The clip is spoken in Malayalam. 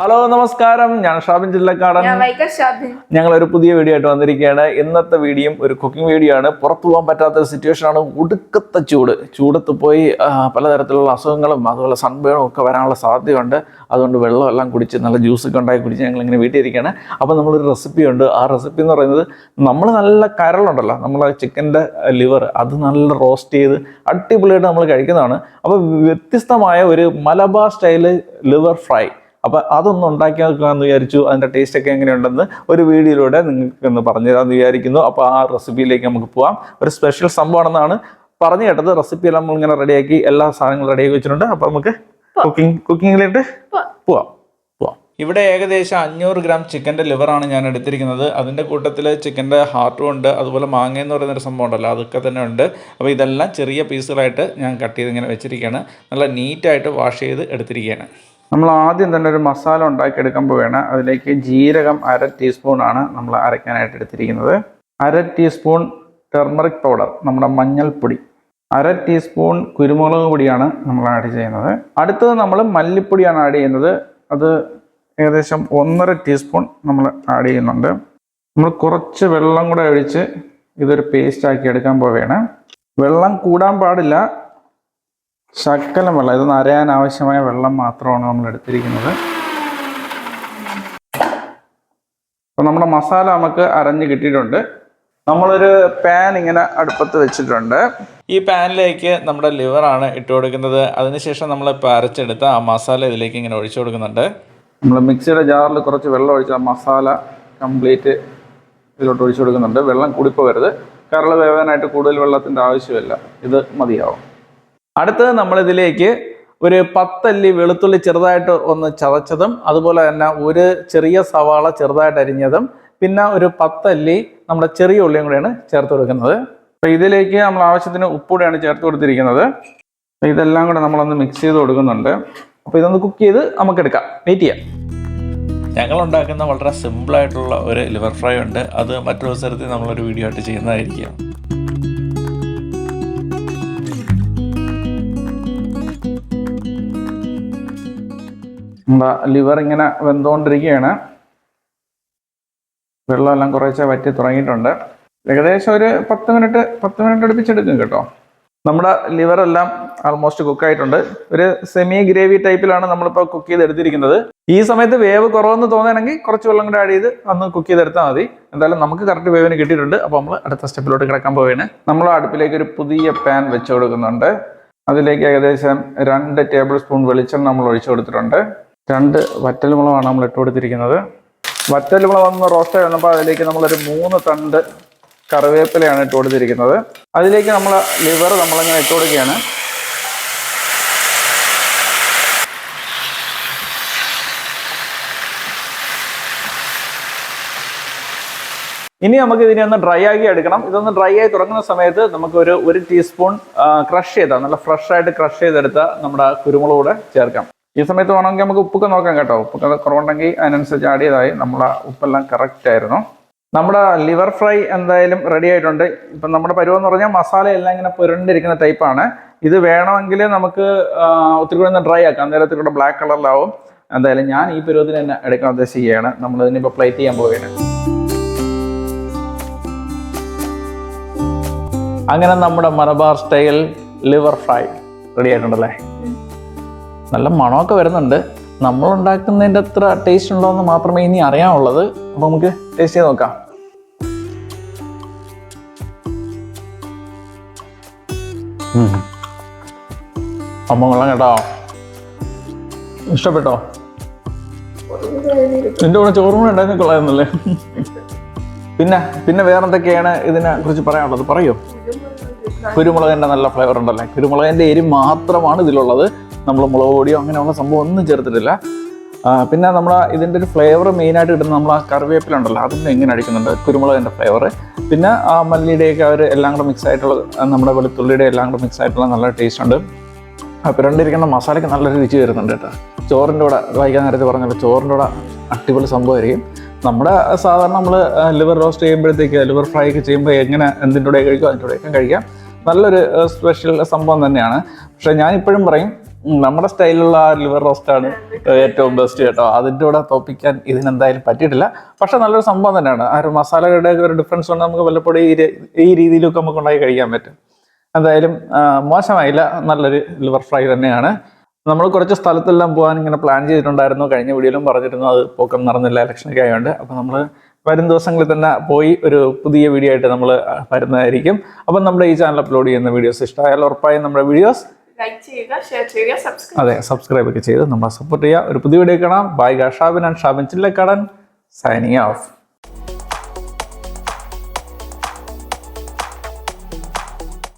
ഹലോ നമസ്കാരം. ഞാൻ ഷാബിൻ ജില്ലക്കാടൻ. ഞങ്ങൾ ഒരു പുതിയ വീഡിയോ ആയിട്ട് വന്നിരിക്കുകയാണ്. ഇന്നത്തെ വീഡിയോയും ഒരു കുക്കിംഗ് വീഡിയോ ആണ്. പുറത്തു പോകാൻ പറ്റാത്ത ഒരു സിറ്റുവേഷൻ ആണ്. ഒടുക്കത്തെ ചൂട്. ചൂടത്ത് പോയി പലതരത്തിലുള്ള അസുഖങ്ങളും അതുപോലെ സൺബേണും ഒക്കെ വരാനുള്ള സാധ്യതയുണ്ട്. അതുകൊണ്ട് വെള്ളം എല്ലാം കുടിച്ച് നല്ല ജ്യൂസ് ഒക്കെ ഉണ്ടാക്കി കുടിച്ച് ഞങ്ങൾ ഇങ്ങനെ വീട്ടിൽ ഇരിക്കുകയാണ്. അപ്പോൾ നമ്മളൊരു റെസിപ്പി ഉണ്ട്. ആ റെസിപ്പി എന്ന് പറയുന്നത് നമ്മൾ നല്ല കരളുണ്ടല്ലോ. നമ്മളെ ചിക്കന്റെ ലിവർ അത് നല്ല റോസ്റ്റ് ചെയ്ത് അടിപൊളിയായിട്ട് നമ്മൾ കഴിക്കുന്നതാണ്. അപ്പോൾ വ്യത്യസ്തമായ ഒരു മലബാർ സ്റ്റൈൽ ലിവർ ഫ്രൈ അപ്പൊ അതൊന്ന് ഉണ്ടാക്കി നോക്കാമെന്ന് വിചാരിച്ചു അതിന്റെ ടേസ്റ്റ് ഒക്കെ എങ്ങനെയുണ്ടെന്ന് ഒരു വീഡിയോയിലൂടെ നിങ്ങൾക്ക് ഒന്ന് പറഞ്ഞു തരാമെന്ന് വിചാരിക്കുന്നു. അപ്പോൾ ആ റെസിപ്പിയിലേക്ക് നമുക്ക് പോവാം. ഒരു സ്പെഷ്യൽ സംഭവമാണെന്നാണ് പറഞ്ഞു കേട്ടത്. റെസിപ്പി എല്ലാം നമ്മൾ ഇങ്ങനെ റെഡിയാക്കി എല്ലാ സാധനങ്ങളും റെഡിയാക്കി വെച്ചിട്ടുണ്ട്. അപ്പോൾ നമുക്ക് കുക്കിംഗ് കുക്കിങ്ങിലേക്ക് പോവാം. പോവാം. ഇവിടെ ഏകദേശം അഞ്ഞൂറ് ഗ്രാം ചിക്കന്റെ ലിവറാണ് ഞാൻ എടുത്തിരിക്കുന്നത്. അതിന്റെ കൂട്ടത്തിൽ ചിക്കന്റെ ഹാർട്ടും ഉണ്ട്. അതുപോലെ മാങ്ങ എന്ന് പറയുന്നൊരു സംഭവം ഉണ്ടല്ലോ അതൊക്കെ തന്നെ ഉണ്ട്. അപ്പോൾ ഇതെല്ലാം ചെറിയ പീസുകളായിട്ട് ഞാൻ കട്ട് ചെയ്ത് ഇങ്ങനെ വെച്ചിരിക്കുകയാണ്. നല്ല നീറ്റായിട്ട് വാഷ് ചെയ്ത് എടുത്തിരിക്കുകയാണ്. നമ്മൾ ആദ്യം തന്നെ ഒരു മസാല ഉണ്ടാക്കി എടുക്കാൻ പോവുകയാണ് അതിലേക്ക് ജീരകം അര ടീസ്പൂൺ ആണ് നമ്മൾ അരയ്ക്കാനായിട്ട് എടുത്തിരിക്കുന്നത്. അര ടീസ്പൂൺ ടെർമറിക് പൗഡർ നമ്മുടെ മഞ്ഞൾപ്പൊടി. അര ടീസ്പൂൺ കുരുമുളക് പൊടിയാണ് നമ്മൾ ആഡ് ചെയ്യുന്നത്. അടുത്തത് നമ്മൾ മല്ലിപ്പൊടിയാണ് ആഡ് ചെയ്യുന്നത്. അത് ഏകദേശം ഒന്നര ടീസ്പൂൺ നമ്മൾ ആഡ് ചെയ്യുന്നുണ്ട്. നമ്മൾ കുറച്ച് വെള്ളം കൂടെ ഒഴിച്ച് ഇതൊരു പേസ്റ്റ് ആക്കി എടുക്കാൻ പോവുകയാണ്. വെള്ളം കൂടാൻ പാടില്ല. ശക്കലം വെള്ളം ഇത് നരയാൻ ആവശ്യമായ വെള്ളം മാത്രമാണ് നമ്മൾ എടുത്തിരിക്കുന്നത്. അപ്പോൾ നമ്മുടെ മസാല നമുക്ക് അരഞ്ഞ് കിട്ടിയിട്ടുണ്ട്. നമ്മളൊരു പാൻ ഇങ്ങനെ അടുപ്പത്ത് വെച്ചിട്ടുണ്ട്. ഈ പാനിലേക്ക് നമ്മുടെ ലിവറാണ് ഇട്ട് കൊടുക്കുന്നത്. അതിനുശേഷം നമ്മൾ ഇപ്പോൾ അരച്ചെടുത്ത ആ മസാല ഇതിലേക്ക് ഇങ്ങനെ ഒഴിച്ചു കൊടുക്കുന്നുണ്ട്. നമ്മൾ മിക്സിയുടെ ജാറിൽ കുറച്ച് വെള്ളം ഒഴിച്ച് ആ മസാല കംപ്ലീറ്റ് ഇതിലോട്ട് ഒഴിച്ചു കൊടുക്കുന്നുണ്ട്. വെള്ളം കുടിപ്പോകരുത്. കരൾ വേവാനായിട്ട് കൂടുതൽ വെള്ളത്തിന്റെ ആവശ്യമില്ല. ഇത് മതിയാവും. അടുത്തത് നമ്മളിതിലേക്ക് ഒരു പത്തല്ലി വെളുത്തുള്ളി ചെറുതായിട്ട് ഒന്ന് ചതച്ചതും അതുപോലെ തന്നെ ഒരു ചെറിയ സവാള ചെറുതായിട്ട് അരിഞ്ഞതും പിന്നെ ഒരു പത്തല്ലി നമ്മുടെ ചെറിയ ഉള്ളിയും കൂടെയാണ് ചേർത്ത് കൊടുക്കുന്നത്. അപ്പോൾ ഇതിലേക്ക് നമ്മൾ ആവശ്യത്തിന് ഉപ്പൂടെയാണ് ചേർത്ത് കൊടുത്തിരിക്കുന്നത്. ഇതെല്ലാം കൂടെ നമ്മളൊന്ന് മിക്സ് ചെയ്ത് കൊടുക്കുന്നുണ്ട്. അപ്പോൾ ഇതൊന്ന് കുക്ക് ചെയ്ത് നമുക്ക് എടുക്കാം വെയിറ്റ് ചെയ്യാം. ഞങ്ങൾ ഉണ്ടാക്കുന്ന വളരെ സിമ്പിളായിട്ടുള്ള ഒരു ലിവർ ഫ്രൈ ഉണ്ട്. അത് മറ്റൊരു അവസരത്തിൽ നമ്മളൊരു വീഡിയോ ആയിട്ട് ചെയ്യുന്നതായിരിക്കും. നമ്മുടെ ലിവർ ഇങ്ങനെ വെന്തുകൊണ്ടിരിക്കുകയാണ്. വെള്ളമെല്ലാം കുറേശ്ശെ വറ്റി തുടങ്ങിയിട്ടുണ്ട്. ഏകദേശം ഒരു പത്ത് മിനിറ്റ് പത്ത് മിനിറ്റ് അടുപ്പിച്ചെടുക്കും കേട്ടോ. നമ്മുടെ ലിവറെല്ലാം ആൾമോസ്റ്റ് കുക്കായിട്ടുണ്ട് ഒരു സെമി ഗ്രേവി ടൈപ്പിലാണ് നമ്മളിപ്പോൾ കുക്ക് ചെയ്ത് എടുത്തിരിക്കുന്നത് ഈ സമയത്ത് വേവ് കുറവെന്ന് തോന്നുകയാണെങ്കിൽ കുറച്ച് വെള്ളം കൂടെ ആഡ് ചെയ്ത് അന്ന് കുക്ക് ചെയ്തെടുത്താൽ മതി. എന്തായാലും നമുക്ക് കറക്റ്റ് വേവിന് കിട്ടിയിട്ടുണ്ട്. അപ്പോൾ നമ്മൾ അടുത്ത സ്റ്റെപ്പിലോട്ട് കിടക്കാൻ പോവുകയാണ് നമ്മൾ അടുപ്പിലേക്ക് ഒരു പുതിയ പാൻ വെച്ച് കൊടുക്കുന്നുണ്ട്. അതിലേക്ക് ഏകദേശം രണ്ട് ടേബിൾ സ്പൂൺ വെളിച്ചെണ്ണ നമ്മൾ ഒഴിച്ചു കൊടുത്തിട്ടുണ്ട്. രണ്ട് വറ്റൽമുളകാണ് നമ്മൾ ഇട്ട് കൊടുത്തിരിക്കുന്നത്. വറ്റൽമുളക് ഒന്ന് റോസ്റ്റ് വന്നപ്പോൾ അതിലേക്ക് നമ്മളൊരു മൂന്ന് തണ്ട് കറിവേപ്പിലയാണ് ഇട്ട് കൊടുത്തിരിക്കുന്നത്. അതിലേക്ക് നമ്മൾ ലിവർ നമ്മളിങ്ങനെ ഇട്ട് കൊടുക്കുകയാണ്. ഇനി നമുക്ക് ഇതിനെ ഒന്ന് ഡ്രൈ ആക്കി എടുക്കണം. ഇതൊന്ന് ഡ്രൈ ആയി തുടങ്ങുന്ന സമയത്ത് നമുക്ക് ഒരു ഒരു ടീസ്പൂൺ ക്രഷ് ചെയ്ത നല്ല ഫ്രഷ് ആയിട്ട് ക്രഷ് ചെയ്തെടുത്ത നമ്മുടെ കുരുമുളകൂടെ ചേർക്കാം. ഈ സമയത്ത് വേണമെങ്കിൽ നമുക്ക് ഉപ്പൊക്കെ നോക്കാം കേട്ടോ. ഉപ്പൊക്കെ കുറവുണ്ടെങ്കിൽ അതിനനുസരിച്ച് ആഡ് ചെയ്തായി നമ്മളെ ഉപ്പെല്ലാം കറക്റ്റ് ആയിരുന്നു. നമ്മുടെ ലിവർ ഫ്രൈ എന്തായാലും റെഡി ആയിട്ടുണ്ട്. ഇപ്പം നമ്മുടെ പരുവം എന്ന് പറഞ്ഞാൽ മസാല എല്ലാം ഇങ്ങനെ പുരണ്ടിരിക്കുന്ന ടൈപ്പാണ് ഇത് വേണമെങ്കിൽ നമുക്ക് ഒത്തിരി കൂടെ ഒന്ന് ഡ്രൈ ആക്കാം. അന്നേരം ഒത്തിരി കൂടെ ബ്ലാക്ക് കളറിലാവും എന്തായാലും ഞാൻ ഈ പരുവത്തിന് തന്നെ എടുക്കാൻ ഉദ്ദേശിക്കുകയാണ്. നമ്മൾ ഇതിനിപ്പോൾ പ്ലേറ്റ് ചെയ്യാൻ പോവുകയാണ്. അങ്ങനെ നമ്മുടെ Malabar style liver fry ready ആയിട്ടുണ്ടല്ലേ? നല്ല മണമൊക്കെ വരുന്നുണ്ട്. നമ്മൾ ഉണ്ടാക്കുന്നതിന്റെ അത്ര ടേസ്റ്റ് ഉണ്ടോ എന്ന് മാത്രമേ ഇനി അറിയാനുള്ളത്. അപ്പോൾ നമുക്ക് ടേസ്റ്റ് ചെയ്ത് നോക്കാം. അമ്മ കൊള്ളാം കേട്ടോ. ഇഷ്ടപ്പെട്ടോ? നിന്റെ കൂടെ ചോറും കൂടെ ഉണ്ടായിരുന്നു കൊള്ളായിരുന്നല്ലേ പിന്നെ പിന്നെ വേറെന്തൊക്കെയാണ് ഇതിനെ കുറിച്ച് പറയാനുള്ളത്? പറയൂ. കുരുമുളകിന്റെ നല്ല ഫ്ലേവർ ഉണ്ടല്ലേ? കുരുമുളകിന്റെ എരി മാത്രമാണ് ഇതിലുള്ളത്. നമ്മൾ മുളക് പൊടിയോ അങ്ങനെയുള്ള സംഭവം ഒന്നും ചേർത്തിട്ടില്ല. പിന്നെ നമ്മൾ ഇതിന്റെ ഒരു ഫ്ലേവർ മെയിനായിട്ട് കിട്ടുന്നത് നമ്മൾ ആ കറിവേപ്പിലുണ്ടല്ലോ അതിന്റെ എങ്ങനെ അടിക്കുന്നുണ്ട്? കുരുമുളകിന്റെ ഫ്ലേവർ പിന്നെ ആ മല്ലിയുടെയൊക്കെ അവർ എല്ലാം കൂടെ മിക്സ് ആയിട്ടുള്ള നമ്മുടെ വെളുത്തുള്ളിയുടെ എല്ലാം കൂടെ മിക്സ് ആയിട്ടുള്ള നല്ല ടേസ്റ്റ് ഉണ്ട്. പുരണ്ടിരിക്കുന്ന മസാലയ്ക്ക് നല്ല രുചി വരുന്നുണ്ട് കേട്ടോ. ചോറിന്റെ കൂടെ വൈകാൻ നേരത്തെ പറഞ്ഞല്ലോ ചോറിന്റെ കൂടെ അടിപൊളി സംഭവമായിരിക്കും. നമ്മുടെ സാധാരണ നമ്മൾ ലിവർ റോസ്റ്റ് ചെയ്യുമ്പോഴത്തേക്ക് ലിവർ ഫ്രൈ ഒക്കെ ചെയ്യുമ്പോൾ എങ്ങനെ എന്തിന്റെ കൂടെ കഴിക്കും അതിന്റെ കൂടെയൊക്കെ കഴിക്കാം. നല്ലൊരു സ്പെഷ്യൽ സംഭവം തന്നെയാണ്. പക്ഷേ ഞാൻ ഇപ്പോഴും പറയും നമ്മുടെ സ്റ്റൈലിലുള്ള ആ ലിവർ റോസ്റ്റാണ് ഏറ്റവും ബെസ്റ്റ് കേട്ടോ. അതിന്റെ കൂടെ തോപ്പിക്കാൻ ഇതിനെന്തായാലും പറ്റിയിട്ടില്ല. പക്ഷെ നല്ലൊരു സംഭവം തന്നെയാണ്. ആ ഒരു മസാലകളുടെ ഒരു ഡിഫറൻസ് കൊണ്ട് നമുക്ക് വല്ലപ്പോഴും ഈ ഈ രീതിയിലൊക്കെ നമുക്ക് ഉണ്ടാക്കി കഴിക്കാൻ പറ്റും. എന്തായാലും മോശമായില്ല. നല്ലൊരു ലിവർ ഫ്രൈ തന്നെയാണ്. നമ്മൾ കുറച്ച് സ്ഥലത്തെല്ലാം പോകാൻ ഇങ്ങനെ പ്ലാൻ ചെയ്തിട്ടുണ്ടായിരുന്നു. കഴിഞ്ഞ വീഡിയോയിലും പറഞ്ഞിരുന്നു. അത് പോക്കം നടന്നില്ല ഇലക്ഷനൊക്കെ ആയതുകൊണ്ട് അപ്പോൾ നമ്മൾ വരും ദിവസങ്ങളിൽ തന്നെ പോയി ഒരു പുതിയ വീഡിയോ ആയിട്ട് നമ്മൾ വരുന്നതായിരിക്കും. അപ്പം നമ്മുടെ ഈ ചാനൽ അപ്ലോഡ് ചെയ്യുന്ന വീഡിയോസ് ഇഷ്ടമായാലും ഉറപ്പായും നമ്മുടെ വീഡിയോസ് അതെ സബ്സ്ക്രൈബ് ഒക്കെ ചെയ്ത് നമ്മളെ സപ്പോർട്ട് ചെയ്യുക. ഒരു പുതിയ വീഡിയോ കാണാം. Bye Shabin and Shabin Chillakkadan signing off